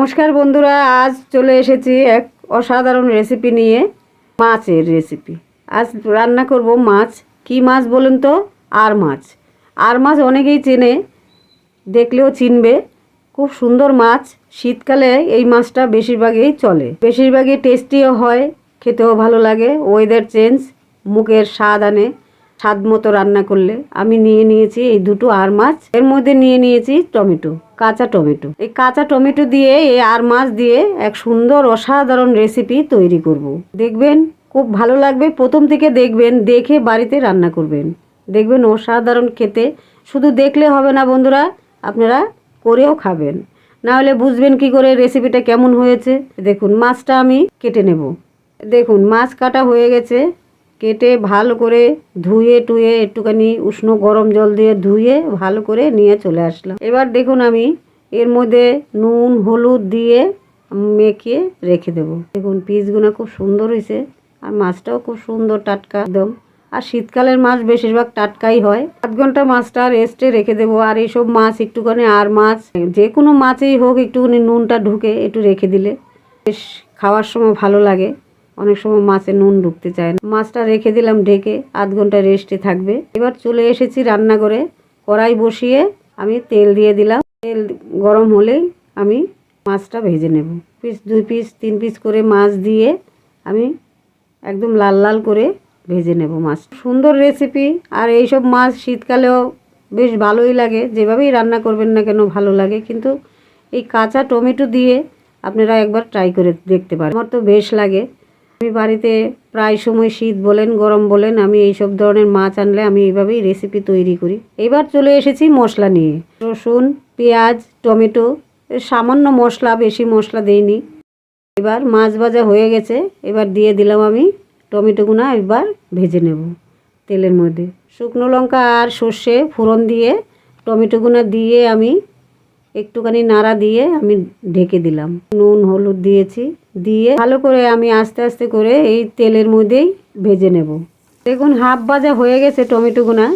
নমস্কার বন্ধুরা, আজ চলে এসেছি এক অসাধারণ রেসিপি নিয়ে, মাছের রেসিপি আজ রান্না করব মাছ। কি মাছ বলুন তো? আর মাছ। আর মাছ অনেকেই চেনে, দেখলেও চিনবে। খুব সুন্দর মাছ। শীতকালে এই মাছটা বেশিরভাগই চলে। বেশিরভাগই টেস্টিও হয়, খেতেও ভালো লাগে। ওয়েদার চেঞ্জ মুখের স্বাদ আনে। স্বাদ মতো রান্না করলে আমি নিয়ে নিয়েছি এই দুটো আর মাছ। এর মধ্যে নিয়ে নিয়েছি টমেটো, কাঁচা টমেটো। এই কাঁচা টমেটো দিয়ে এই আর মাছ দিয়ে এক সুন্দর অসাধারণ রেসিপি তৈরি করব। দেখবেন, খুব ভালো লাগবে। প্রথম থেকে দেখবেন, দেখে বাড়িতে রান্না করবেন। দেখবেন অসাধারণ খেতে। শুধু দেখলে হবে না বন্ধুরা, আপনারা করেও খাবেন। না হলে বুঝবেন কি করে রেসিপিটা কেমন হয়েছে। দেখুন, মাছটা আমি কেটে নেব। দেখুন, মাছ কাটা হয়ে গেছে। কেটে ভালো করে ধুয়ে টুয়ে একটুখানি উষ্ণ গরম জল দিয়ে ধুয়ে ভালো করে নিয়ে চলে আসলাম। এবার দেখুন আমি এর মধ্যে নুন, হলুদ দিয়ে মেখে রেখে দেবো। দেখুন পিসগুলো খুব সুন্দর হয়েছে আর মাছটাও খুব সুন্দর টাটকা একদম। আর শীতকালের মাছ বেশিরভাগ টাটকাই হয়। আধ ঘণ্টা মাছটা রেস্টে রেখে দেবো আর এইসব মাছ একটুখানি আর মাছ, যে কোনো মাছেই হোক একটুখানি নুনটা ঢুকে একটু রেখে দিলে বেশ খাওয়ার সময় ভালো লাগে। অনেক সময় মাছে নুন ঢুকতে চায় না। মাছটা রেখে দিলাম ঢেকে, আধ ঘণ্টা রেস্টে থাকবে। এবার চলে এসেছি রান্না করে কড়াই বসিয়ে আমি তেল দিয়ে দিলাম। তেল গরম হলেই আমি মাছটা ভেজে নেব। পিস, দুই পিস, তিন পিস করে মাছ দিয়ে আমি একদম লাল লাল করে ভেজে নেব মাছ। সুন্দর রেসিপি। আর এইসব মাছ শীতকালেও বেশ ভালোই লাগে। যেভাবেই রান্না করবেন না কেন ভালো লাগে। কিন্তু এই কাঁচা টমেটো দিয়ে আপনারা একবার ট্রাই করে দেখতে পারেন। আমার তো বেশ লাগে। আমি বাড়িতে প্রায় সময় শীত বলেন, গরম বলেন, আমি এই সব ধরনের মাছ আনলে আমি এইভাবেই রেসিপি তৈরি করি। এবার চলে এসেছি মশলা নিয়ে। রসুন, পেঁয়াজ, টমেটো, সামান্য মশলা, বেশি মশলা দেইনি। এবার মাছ ভাজা হয়ে গেছে, এবার দিয়ে দিলাম আমি টমেটোগুনা এবার ভেজে নেব তেলের মধ্যে। শুকনো লঙ্কা আর সর্ষে ফোড়ন দিয়ে টমেটোগুনা দিয়ে আমি একটুখানি নাড়া দিয়ে আমি ঢেকে দিলাম। নুন, হলুদ দিয়েছি, দিয়ে ভালো করে আমি আস্তে আস্তে করে এই তেলের মধ্যেই ভেজে নেব। দেখুন, হাফ ভাজা হয়ে গেছে টমেটোগুনা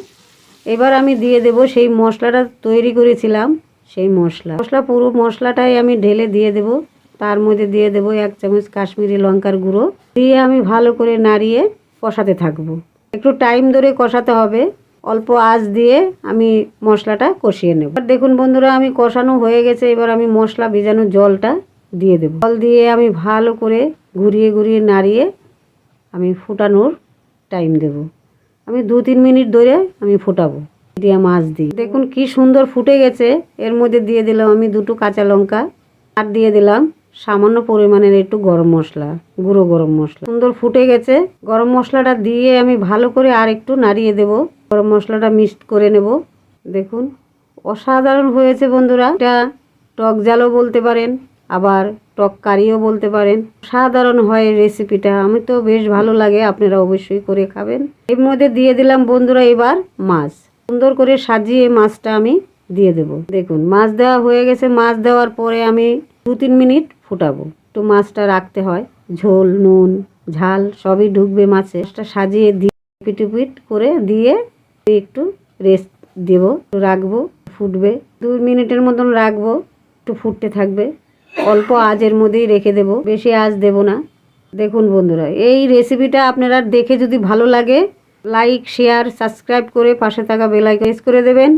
এবার আমি দিয়ে দেব সেই মশলাটা তৈরি করেছিলাম, সেই মশলা। মশলা, পুরো মশলাটাই আমি ঢেলে দিয়ে দেব। তার মধ্যে দিয়ে দেব এক চামচ কাশ্মীরি লঙ্কার গুঁড়ো। দিয়ে আমি ভালো করে নাড়িয়ে কষাতে থাকব। একটু টাইম ধরে কষাতে হবে। অল্প আঁচ দিয়ে আমি মশলাটা কষিয়ে নেব। এবার দেখুন বন্ধুরা, আমি কষানো হয়ে গেছে, এবার আমি মশলা ভিজানো জলটা দিয়ে দেবো। জল দিয়ে আমি ভালো করে ঘুরিয়ে ঘুরিয়ে নাড়িয়ে আমি ফুটানোর টাইম দেব। আমি দু তিন মিনিট ধরে আমি ফুটাবো দিয়ে মাছ দিই দেখুন কি সুন্দর ফুটে গেছে, এর মধ্যে দিয়ে দিলাম আমি দুটো কাঁচা লঙ্কা, আর দিয়ে দিলাম সামান্য পরিমাণের একটু গরম মশলা, গুঁড়ো গরম মশলা। সুন্দর ফুটে গেছে, গরম মশলাটা দিয়ে আমি ভালো করে আর একটু নাড়িয়ে দেব। গরম মশলাটা মিক্সড করে নেব। দেখুন, অসাধারণ হয়েছে বন্ধুরা। এটা টক জালও বলতে পারেন, আবার টক কারিও বলতে পারেন। সাধারণ হয় রেসিপিটা আমি তো বেশ ভালো লাগে, আপনারা অবশ্যই করে খাবেন। এর মধ্যে দিয়ে দিলাম বন্ধুরা এবার মাছ। সুন্দর করে সাজিয়ে মাছটা আমি দিয়ে দেব। দেখুন, মাছ দেওয়া হয়ে গেছে। মাছ দেওয়ার পরে আমি দু তিন মিনিট ফুটাবো। একটু মাছটা রাখতে হয়। ঝোল, নুন, ঝাল সবই ঢুকবে মাছে। মাছটা সাজিয়ে দিয়ে পিটুপিট করে দিয়ে একটু রেস্ট দেবো রাখব, ফুটবে। দুই মিনিটের মতন রাখব, একটু ফুটতে থাকবে। অল্প আজের মধ্যেই রেখে দেব, বেশি আজ দেব না। দেখুন বন্ধুরা, এই রেসিপিটা আপনারা দেখে যদি ভালো লাগে লাইক শেয়ার সাবস্ক্রাইব করে পাশে থাকা বেলাই প্রেস করে দেবেন।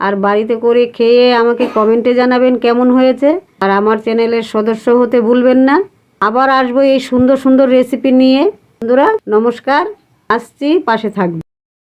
আর বাড়িতে করে খেয়ে আমাকে কমেন্টে জানাবেন কেমন হয়েছে। আর আমার চ্যানেলের সদস্য হতে ভুলবেন না। আবার আসব এই সুন্দর সুন্দর রেসিপি নিয়ে। বন্ধুরা, নমস্কার, আসছি, পাশে থাকবে।